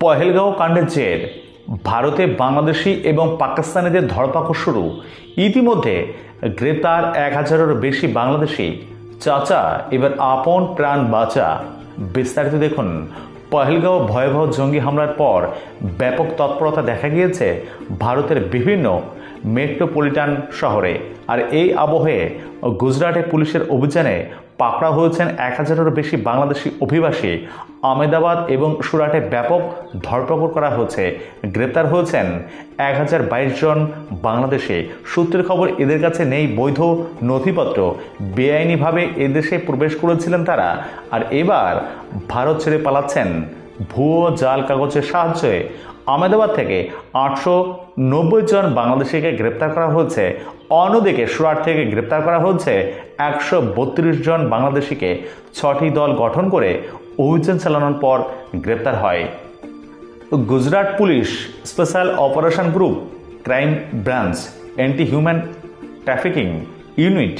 পহেলগাঁও কাণ্ডের জের। ভারতে বাংলাদেশি এবং পাকিস্তানিদের ধরপাকড় শুরু। ইতিমধ্যে গ্রেপ্তার এক হাজারেরও বেশি বাংলাদেশি। চাচা, এবার আপন প্রাণ বাঁচা। বিস্তারিত দেখুন। পহেলগাঁও ভয়াবহ জঙ্গি হামলার পর ব্যাপক তৎপরতা দেখা গিয়েছে। ভারতের বিভিন্ন মেট্রোপলিটন শহরে। আর এই আবহে গুজরাটে পুলিশের অভিযানে পাকড়া হয়েছেন এক হাজারেরও বেশি বাংলাদেশি অভিবাসী। আমেদাবাদ এবং সুরাটে ব্যাপক ধরপকড় করা হয়েছে। গ্রেপ্তার হয়েছেন এক হাজার বাইশ জন বাংলাদেশে। সূত্রের খবর, এদের কাছে নেই বৈধ নথিপত্র। বেআইনিভাবে এদেশে প্রবেশ করেছিলেন তারা। আর এবার ভারত ছেড়ে পালাচ্ছেন। ভুয়ো জাল কাগজের সাহায্যে আহমেদাবাদ থেকে আটশো নব্বই জন বাংলাদেশিকে গ্রেপ্তার করা হয়েছে। অন্যদিকে সুরাট থেকে গ্রেপ্তার করা হয়েছে একশো বত্রিশ জন বাংলাদেশিকে। ছটি দল গঠন করে অভিযান চালানোর পর গ্রেপ্তার হয়। Gujarat police special operation group crime branch anti human trafficking unit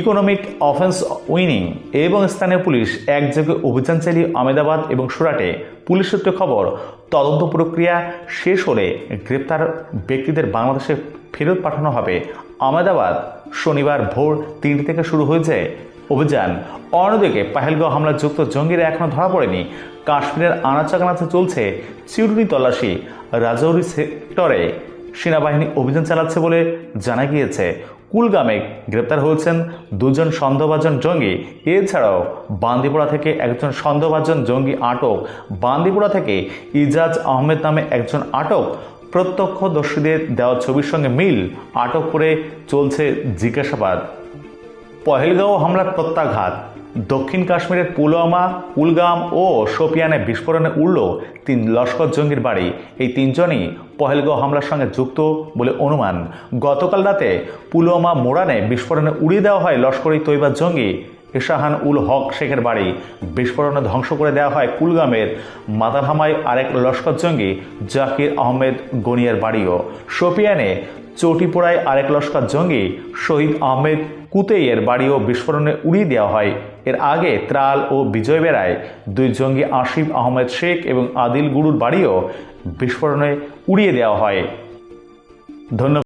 economic offence wing এবং স্থানীয় পুলিশ একযোগে অভিযান চালিয়ে আমেদাবাদ এবং সুরাটে পুলিশ সূত্রে খবর, তদন্ত প্রক্রিয়া শেষ হলে গ্রেপ্তার ব্যক্তিদের বাংলাদেশে ফেরত পাঠানো হবে। আমেদাবাদ, শনিবার ভোর তিনটে থেকে শুরু হয়েছে অভিযান। অন্যদিকে পাহেলগাঁও হামলায় যুক্ত জঙ্গিরা এখনও ধরা পড়েনি। কাশ্মীরের আনাচাকানাচে চলছে চিরুনি তল্লাশি। রাজৌরি সেক্টরে সেনাবাহিনী অভিযান চালাচ্ছে বলে জানা গিয়েছে। কুলগামে গ্রেপ্তার হয়েছেন দুজন সন্দেহভাজন জঙ্গি। এছাড়াও বান্দিপুরা থেকে একজন সন্দেহভাজন জঙ্গি আটক। বান্দিপুরা থেকে ইজাজ আহমেদ নামে একজন আটক। প্রত্যক্ষদর্শীদের দেওয়া ছবির সঙ্গে মিল আটক করে চলছে জিজ্ঞাসাবাদ। পহেলগাঁও হামলার প্রত্যাঘাত। দক্ষিণ কাশ্মীরের পুলওয়ামা, কুলগাম ও সোপিয়ানে বিস্ফোরণে উড়ল তিন লস্কর জঙ্গির বাড়ি। এই তিনজনই পহেলগাঁও হামলার সঙ্গে যুক্ত বলে অনুমান। গতকাল রাতে পুলওয়ামা মোড়ানে বিস্ফোরণে উড়িয়ে দেওয়া হয় লস্করি তৈবা জঙ্গি। এশাহান উল হক শেখের বাড়ি। বিস্ফোরণে ধ্বংস করে দেওয়া হয় কুলগামের। মাদারহামায় আরেক লস্কর জঙ্গি জাকির আহমেদ গনিয়ার বাড়িও। শোপিয়ানে চটিপোড়ায় আরেক লস্কর জঙ্গি শহীদ আহমেদ কুতেইয়ের বাড়িও বিস্ফোরণে উড়িয়ে দেওয়া হয়। এর আগে ত্রাল ও বিজয় বেড়ায় দুই জঙ্গি আসিফ আহমেদ শেখ এবং আদিল গুরুর বাড়িও বিস্ফোরণে উড়িয়ে দেওয়া হয়। ধন্যবাদ।